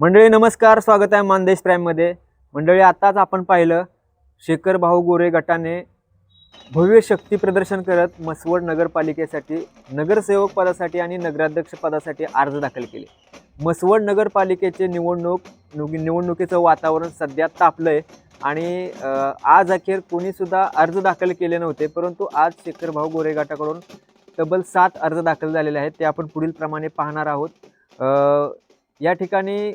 मंडळी नमस्कार. स्वागत आहे मानदेश प्राईममध्ये. मंडळी आत्ताच आपण पाहिलं शेखर भाऊ गोरे गटाने भव्य शक्ती प्रदर्शन करत मसवड नगरपालिकेसाठी नगरसेवक पदासाठी आणि नगराध्यक्ष पदासाठी अर्ज दाखल केले. मसवड नगरपालिकेचे निवडणूक निवडणुकीचं वातावरण सध्या तापलं आहे आणि आज अखेर कोणीसुद्धा अर्ज दाखल केले नव्हते परंतु आज शेखर भाऊ गोरे गटाकडून तब्बल सात अर्ज दाखल झालेले आहेत ते आपण पुढील प्रमाणे पाहणार आहोत. या ठिकाणी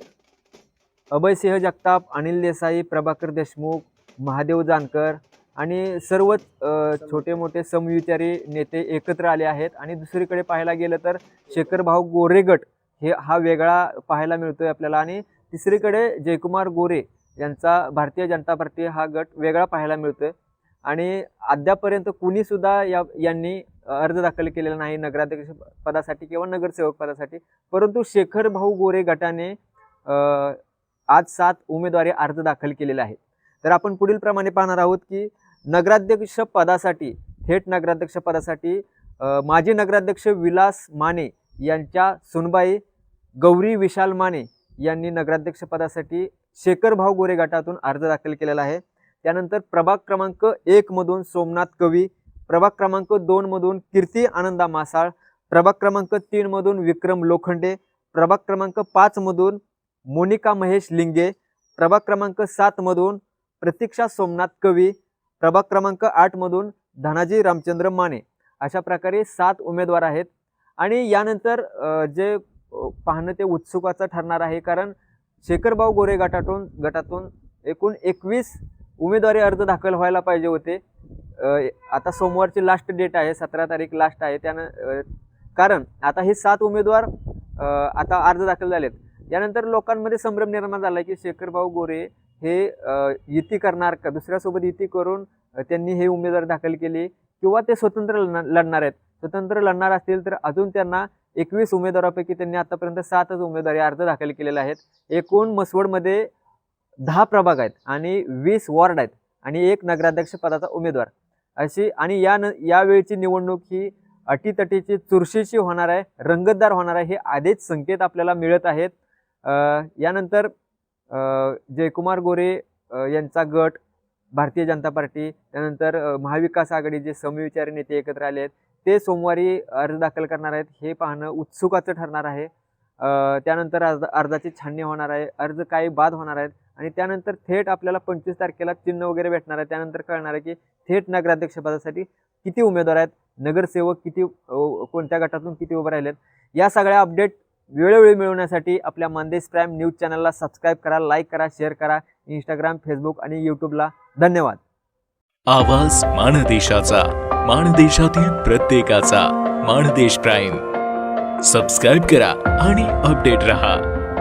अभयसिंह जगताप अनिल देसाई प्रभाकर देशमुख महादेव जानकर आणि सर्वच छोटे मोठे समविचारी नेते एकत्र आले आहेत. आणि दुसरीकडे पाहायला गेलं तर शेखरभाऊ गोरेगट गोरे गट हे हा वेगळा पाहायला मिळतोय आपल्याला. आणि तिसरीकडे जयकुमार गोरे यांचा भारतीय जनता पार्टी हा गट वेगळा पाहायला मिळतोय. आणि अद्यापर्यंत कुणीसुद्धा या यांनी अर्ज दाखल केलेला नाही नगराध्यक्ष पदासाठी किंवा नगरसेवक पदासाठी. परंतु शेखर भाऊ गोरे गटाने आज सात उमेदवारी अर्ज दाखल केलेले आहेत. तर आपण पुढील प्रमाणे पाहणार आहोत की नगराध्यक्ष पदासाठी थेट नगराध्यक्ष पदासाठी माजी नगराध्यक्ष विलास माने यांच्या सुनबाई गौरी विशाल माने यांनी नगराध्यक्ष पदासाठी शेखर भाऊ गोरे गटातून अर्ज दाखल केलेला आहे. त्यानंतर प्रभाग क्रमांक एकमधून सोमनाथ कवी प्रभाग क्रमांक दोनमधून कीर्ती आनंदा मासाळ प्रभाग क्रमांक तीनमधून विक्रम लोखंडे प्रभाग क्रमांक पाचमधून मोनिका महेश लिंगे प्रभाग क्रमांक सातमधून प्रतीक्षा सोमनाथ कवी प्रभाग क्रमांक आठमधून धनाजी रामचंद्र माने. अशा प्रकारे सात उमेदवार आहेत. आणि यानंतर जे पाहणं ते उत्सुकाचं ठरणार आहे कारण शेखरभाऊ गोरे गटातून गटातून एकूण एकवीस उमेदवारी अर्ज दाखल व्हायला पाहिजे होते. आता सोमवारची लास्ट डेट आहे सतरा तारीख लास्ट आहे. त्यानं कारण आता हे सात उमेदवार आता अर्ज दाखल झालेत. यानंतर लोकांमध्ये संभ्रम निर्माण झाला की शेखरभाऊ गोरे हे युती करणार का? दुसऱ्यासोबत युती करून त्यांनी हे उमेदवार दाखल केले किंवा ते स्वतंत्र लढणार आहेत? स्वतंत्र लढणार असतील तर अजून त्यांना एकवीस उमेदवारापैकी त्यांनी आतापर्यंत सातच उमेदवारी अर्ज दाखल केलेले आहेत. एकूण मसवडमध्ये दहा प्रभाग आहेत आणि वीस वॉर्ड आहेत आणि एक नगराध्यक्ष पदाचा उमेदवार. अशी आणि या न यावेळची निवडणूक ही अटीतटीची चुरशीची होणार आहे रंगतदार होणार आहे हे आधीच संकेत आपल्याला मिळत आहेत. यानंतर जयकुमार गोरे यांचा गट भारतीय जनता पार्टी त्यानंतर अ, महाविकास आघाडीचे समविचारी नेते एकत्र आले आहेत ते सोमवारी अर्ज दाखल करणार आहेत हे पाहणं उत्सुकाचं ठरणार आहे. त्यानंतर अर्ज अर्जाची छाननी होणार आहे अर्ज काही बाद होणार आहेत. आणि त्यानंतर थेट आपल्याला पंचवीस तारखेला चिन्ह वगैरे भेटणार आहे. त्यानंतर कळणार आहे की थेट नगराध्यक्षपदासाठी किती उमेदवार आहेत नगरसेवक किती कोणत्या गटातून किती उभे राहिलेत. या सगळ्या अपडेट वेळोवेळी मिळवण्यासाठी आपल्या मानदेश प्राईम न्यूज चॅनलला सबस्क्राईब करा लाईक करा शेअर करा. इंस्टाग्राम फेसबुक आणि यूट्यूबला धन्यवाद. आवाज माणदेशाचा माणदेशातील प्रत्येकाचा. माणदेश प्राईम. सबस्क्राईब करा आणि अपडेट रहा.